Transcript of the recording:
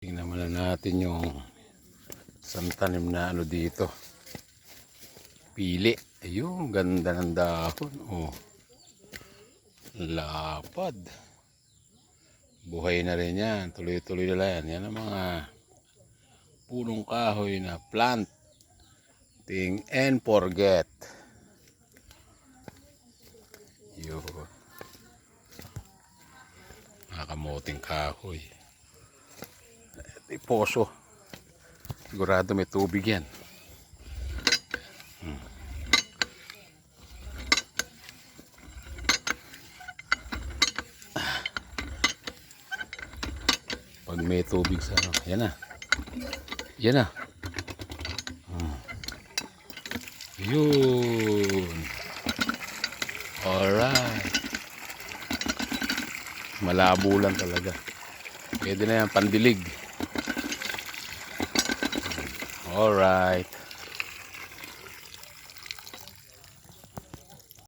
Tingnan muna natin yung isang tanim na ano dito. Pili. Ayun, ganda ng dahon. Oh. Lapad. Buhay na rin yan. Tuloy-tuloy na yan. Yan ang mga punong kahoy na plant. Ting and forget. Yun. Nakakamoting kahoy. Poso. Sigurado may tubig yan. Hmm. Pag may tubig sa ano, yan na. Yan na. Hmm. Yun. Alright. Malabo lang talaga. Pwede na yan, pandilig. Alright.